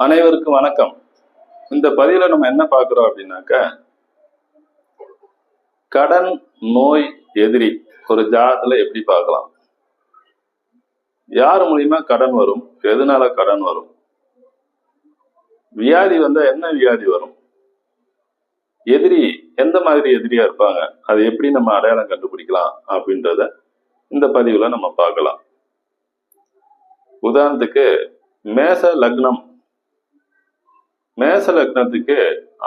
அனைவருக்கும் வணக்கம். இந்த பதிவுல நம்ம என்ன பார்க்குறோம் அப்படின்னாக்க கடன் நோய் எதிரி ஒரு ஜாதத்துல எப்படி பார்க்கலாம்? யார் மூலியமா கடன் வரும்? எதனால கடன் வரும்? வியாதி வந்தா என்ன வியாதி வரும்? எதிரி எந்த மாதிரி எதிரியா இருப்பாங்க? அதை எப்படி நம்ம அடையாளம் கண்டுபிடிக்கலாம் அப்படின்றத இந்த பதிவுல நம்ம பார்க்கலாம். உதாரணத்துக்கு மேச லக்னம் மேச லக்னத்துக்கு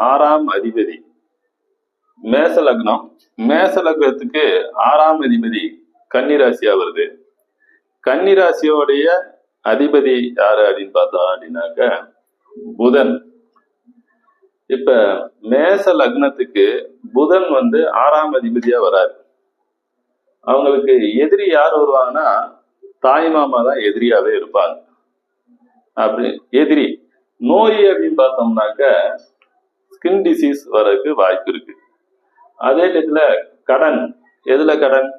ஆறாம் அதிபதி. மேச லக்னம் மேச லக்னத்துக்கு ஆறாம் அதிபதி கன்னிராசியா வருது. கன்னிராசியோடைய அதிபதி யாரு அப்படின்னு பார்த்தா அப்படின்னாக்க புதன். இப்ப மேச லக்னத்துக்கு புதன் வந்து ஆறாம் அதிபதியா வராரு. அவங்களுக்கு எதிரி யார் வருவாங்கன்னா தாய் மாமா தான் எதிரியாவே இருப்பாங்க. அப்படி எதிரி நோய் அப்படின்னு பார்த்தோம்னாக்க ஸ்கின் டிசீஸ் வரதுக்கு வாய்ப்பு இருக்கு. அதே நேரத்தில் கடன். எதுல கடன்?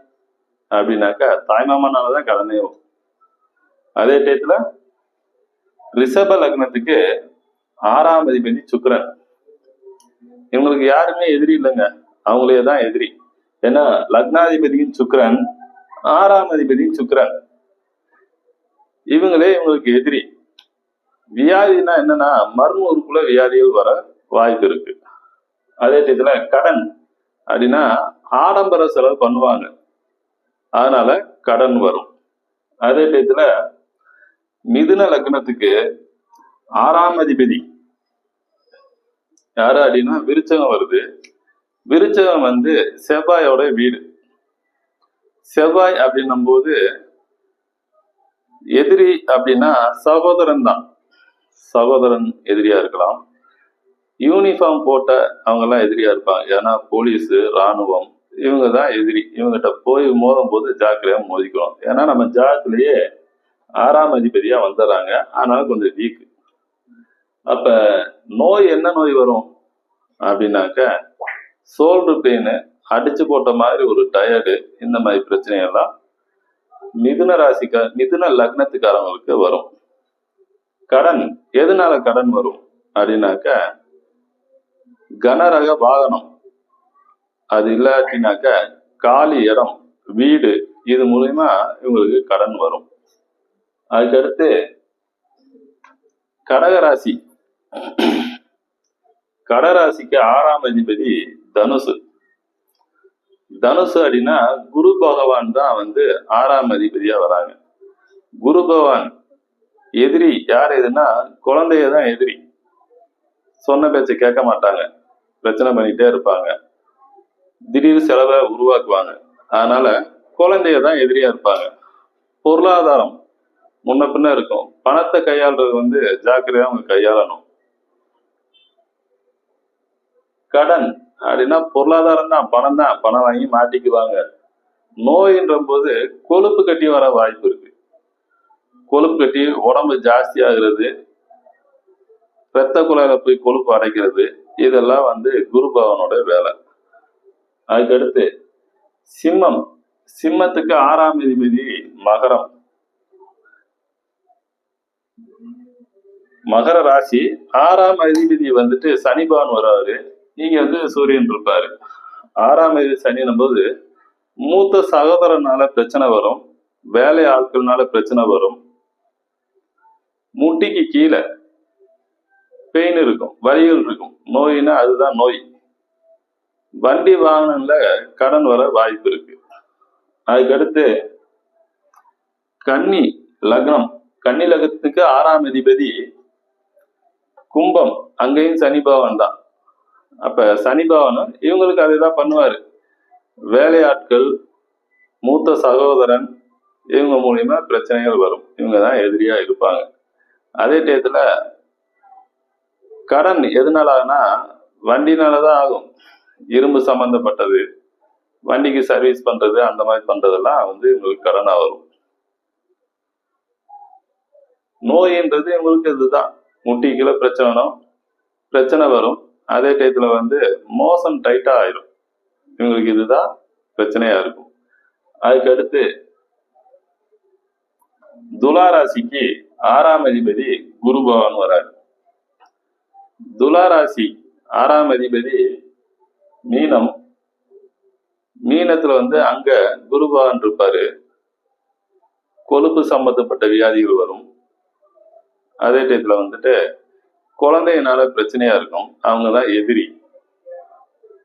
அப்படின்னாக்கா தாய்மாமனால தான் கடனே வரும். அதே டயத்துல ரிஷப லக்னத்துக்கு ஆறாம் அதிபதி சுக்கரன். இவங்களுக்கு யாருமே எதிரி இல்லைங்க. அவங்களே தான் எதிரி. ஏன்னா லக்னாதிபதியும் சுக்கரன் ஆறாம் அதிபதியும் சுக்கரன். இவங்களே இவங்களுக்கு எதிரி. வியாதினா என்னன்னா மர்ம உறுப்புல வியாதிகள் வர வாய்ப்பு இருக்கு. அதே டயத்துல கடன் அப்படின்னா ஆடம்பர செலவு பண்ணுவாங்க. அதனால கடன் வரும். அதே டயத்துல மிதுன லக்னத்துக்கு ஆறாம் அதிபதி. யாரு அப்படின்னா விருச்சகம் வருது. விருச்சகம் வந்து செவ்வாயோட வீடு. செவ்வாய் அப்படின்னும் போது எதிரி அப்படின்னா சகோதரன் தான் சகோதரன் எதிரியா இருக்கலாம். யூனிஃபார்ம் போட்ட அவங்க எல்லாம் எதிரியா இருப்பாங்க. ஏன்னா போலீஸ் ராணுவம் இவங்க தான் எதிரி. இவங்ககிட்ட போய் மோதும் போது ஜாக்கிரையாக மோதிக்கணும். ஏன்னா நம்ம ஜாக்கிலேயே ஆறாம் அதிபதியா வந்துடுறாங்க. ஆனாலும் கொஞ்சம் வீக் அப்ப நோய் என்ன நோய் வரும்? அப்படின்னாக்க சோல்டு பெயின் அடிச்சு போட்ட மாதிரி ஒரு டயர்டு இந்த மாதிரி பிரச்சனைகள்லாம் மிதுன ராசிக்கா மிதுன லக்னத்துக்காரங்களுக்கு வரும். கடன். எதனால கடன் வரும்? அப்படின்னாக்க கனரக வாகனம். அது இல்லாட்டினாக்க காலி இடம் வீடு இது மூலியமா இவங்களுக்கு கடன் வரும். அதுக்கடுத்து கடகராசி. கடராசிக்கு ஆறாம் அதிபதி தனுசு. தனுசு அப்படின்னா குரு பகவான் தான் வந்து ஆறாம் அதிபதியா வராங்க. குரு பகவான் எதிரி யார் எதுனா குழந்தைய தான் எதிரி. சொன்ன பேச்சை கேட்க மாட்டாங்க. பிரச்சனை பண்ணிட்டே இருப்பாங்க. திடீர் செலவை உருவாக்குவாங்க. அதனால குழந்தைய தான் எதிரியா இருப்பாங்க. பொருளாதாரம் முன்ன பின்ன இருக்கும். பணத்தை கையாளுறது வந்து ஜாக்கிரதையா அவங்க கையாளணும். கடன் அப்படின்னா பொருளாதாரம் தான் பணம் தான். பணம் வாங்கி மாட்டிக்குவாங்க. நோயின்ற போது கொழுப்பு கட்டி வர வாய்ப்பு இருக்கு. கொழுப்பு கட்டி உடம்பு ஜாஸ்தி ஆகுறது இரத்த குழாயில போய் கொழுப்பு அடைக்கிறது இதெல்லாம் வந்து குரு பகவானோட வேலை. அதுக்கடுத்து சிம்மம். சிம்மத்துக்கு ஆறாம் அதிபதி மகரம். மகர ராசி ஆறாம் அதிபதி வந்துட்டு சனிபான் வராரு வர்றாரு வந்து சூரியன் இருப்பாரு. ஆறாம் அதிபதி சனினும் போது மூத்த சகோதரனால பிரச்சனை வரும் வேலை ஆட்கள்னால பிரச்சனை வரும். முட்டிக்கு கீழே பெயின் இருக்கும் வலிகள் இருக்கும். நோயினா அதுதான் நோய். வண்டி வாகனம்ல கடன் வர வாய்ப்பு இருக்கு. அதுக்கடுத்து கன்னி லக்னம். கன்னி லக்னத்துக்கு ஆறாம் அதிபதி கும்பம். அங்கேயும் சனி பவன் தான். அப்ப சனி பவனும் இவங்களுக்கு அதை தான் பண்ணுவாரு. வேலையாட்கள் மூத்த சகோதரன் இவங்க மூலியமா பிரச்சனைகள் வரும். இவங்க தான் எதிரியா இருப்பாங்க. அதே டயத்தில் கடன் எதனால ஆகுனா வண்டினால தான் ஆகும். இரும்பு சம்பந்தப்பட்டது. வண்டிக்கு சர்வீஸ் பண்றது அந்த மாதிரி பண்ணுறதெல்லாம் வந்து உங்களுக்கு கடனாக வரும். நோயின்றது எங்களுக்கு இதுதான். முட்டிக்குள்ள பிரச்சனை பிரச்சனை வரும். அதே டயத்தில் வந்து மோசம் டைட்டாக ஆயிரும். இவங்களுக்கு இதுதான் பிரச்சனையாக இருக்கும். அதுக்கடுத்து துளாராசிக்கு துலா ராசிக்கு ஆறாம் அதிபதி குரு பகவான் வராரு. துலா ராசி ஆறாம் அதிபதி மீனம். மீனத்துல வந்து அங்க குரு பகவான் இருப்பாரு. கொழுப்பு சம்பந்தப்பட்ட வியாதிகள் வரும். அதே டயத்துல வந்துட்டு குழந்தையினால பிரச்சனையா இருக்கும். அவங்க தான் எதிரி.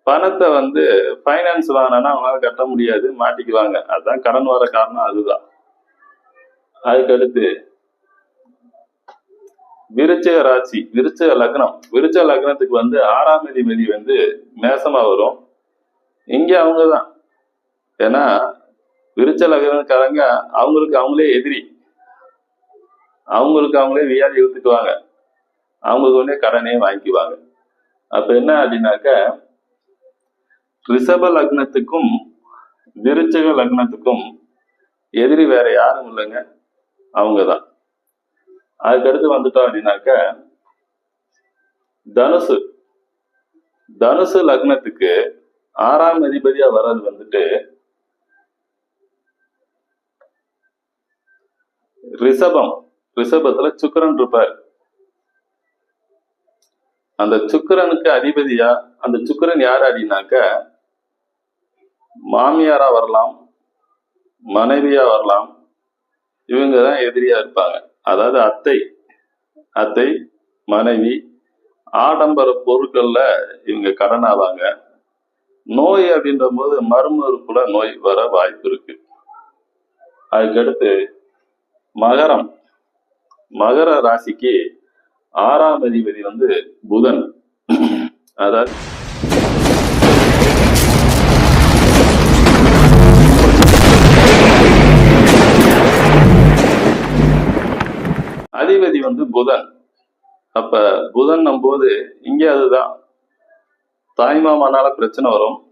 பணத்தை வந்து ஃபைனான்ஸ் வாங்கினா அவங்களால கட்ட முடியாது மாட்டிக்குவாங்க. அதுதான் கடன் வர காரணம் அதுதான். அதுக்கடுத்து விருச்சக ராசி விருச்சய லக்னம். விருச்ச லக்னத்துக்கு வந்து ஆறாம் அதிபதி வந்து மேசமா வரும். இங்க அவங்க தான் ஏன்னா விருச்ச லக்னக்காரங்க அவங்களுக்கு அவங்களே எதிரி. அவங்களுக்கு அவங்களே வியாதி எடுத்துக்குவாங்க. அவங்களுக்கு உடனே கடனே வாங்கிக்குவாங்க. அப்ப என்ன அப்படின்னாக்க ரிஷப லக்னத்துக்கும் விருச்சக லக்னத்துக்கும் எதிரி வேற யாரும் இல்லைங்க. அவங்க தான் அதுக்கடுத்து வந்துட்டோம் அப்படின்னாக்க தனுசு. தனுசு லக்னத்துக்கு ஆறாம் அதிபதியா வர்றது வந்துட்டு ரிஷபம். ரிஷபத்துல சுக்கிரன் இருப்பார். அந்த சுக்கிரனுக்கு அதிபதியா அந்த சுக்கிரன் யார் அப்படின்னாக்க மாமியாரா வரலாம் மனைவியா வரலாம் இவங்க தான் எதிரியா இருப்பாங்க. அதாவது அத்தை அத்தை மனைவி ஆடம்பர பொருட்கள்ல இவங்க கடன் ஆவாங்க நோய் அப்படின்ற போது மர்மருக்குள்ள நோய் வர வாய்ப்பு இருக்கு. அதுக்கடுத்து மகரம். மகர ராசிக்கு ஆறாம் அதிபதி வந்து புதன். அதாவது அதிபதி வந்து புதன். அப்ப புதன் போது இங்க அதுதான். தாய்மாமனால பிரச்சனை வரும்.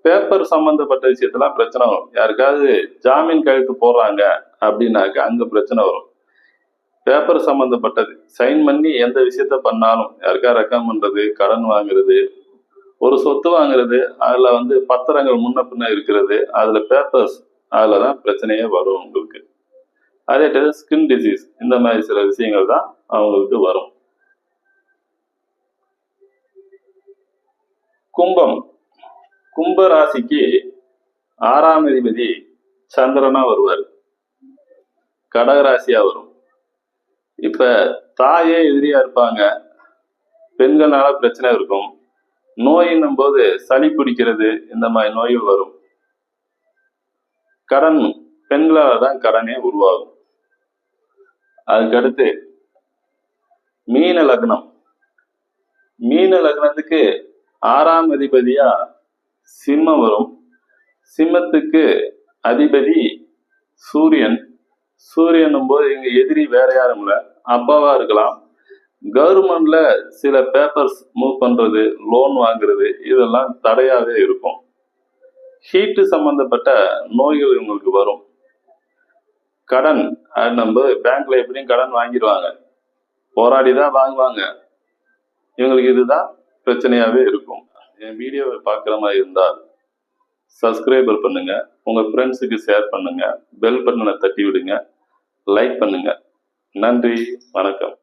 பேப்பர் சம்பந்தப்பட்ட விஷயத்தெல்லாம் பிரச்சனை வரும். யாருக்காவது ஜாமீன் கழுத்து போடுறாங்க அப்படின்னாக்க அங்க பிரச்சனை வரும். பேப்பர் சம்பந்தப்பட்டது. சைன் பண்ணி எந்த விஷயத்த பண்ணாலும் யாருக்கா ரெக்கம் பண்றது கடன் வாங்குறது ஒரு சொத்து வாங்குறது அதுல வந்து பத்திரங்கள் முன்ன பின்ன இருக்கிறது அதுல பேப்பர்ஸ் அதுலதான் பிரச்சனையே வரும் உங்களுக்கு. அதே டைம் ஸ்கின் டிசீஸ் இந்த மாதிரி சில விஷயங்கள் தான் அவங்களுக்கு வரும். கும்பம். கும்ப ராசிக்கு ஆறாம் அதிபதி சந்திரனா வருவார். கடகராசியா வரும். இப்ப தாயே எதிரியா இருப்பாங்க. பெண்கள்னால பிரச்சனை இருக்கும். நோயின்னும் போது சளி பிடிக்கிறது இந்த மாதிரி நோய்கள் வரும். கடன். பெண்களால தான் கடனே உருவாகும். அதுக்கடுத்து மீன லக்னம். மீன லக்னத்துக்கு ஆறாம் அதிபதியா சிம்மம் வரும். சிம்மத்துக்கு அதிபதி சூரியன். சூரியனும் போது இங்க எதிரி வேற யாரும் இல்லை. அப்பாவா இருக்கலாம். கவர்மெண்ட்ல சில பேப்பர்ஸ் மூவ் பண்றது லோன் வாங்குறது இதெல்லாம் தடையாவே இருக்கும். ஹீட்டு சம்பந்தப்பட்ட நோய்கள் இவங்களுக்கு வரும். கடன் நம்ம பேங்க்ல எப்படியும் கடன் வாங்கிடுவாங்க. போராடி தான் வாங்குவாங்க. இவங்களுக்கு இதுதான் பிரச்சனையாவே இருக்கும். என் வீடியோவை பார்க்குற மாதிரி இருந்தால் சப்ஸ்கிரைபர் பண்ணுங்க. உங்க ஃப்ரெண்ட்ஸுக்கு ஷேர் பண்ணுங்க. பெல் பட்டனை தட்டி விடுங்க. லைக் பண்ணுங்க. நன்றி. வணக்கம்.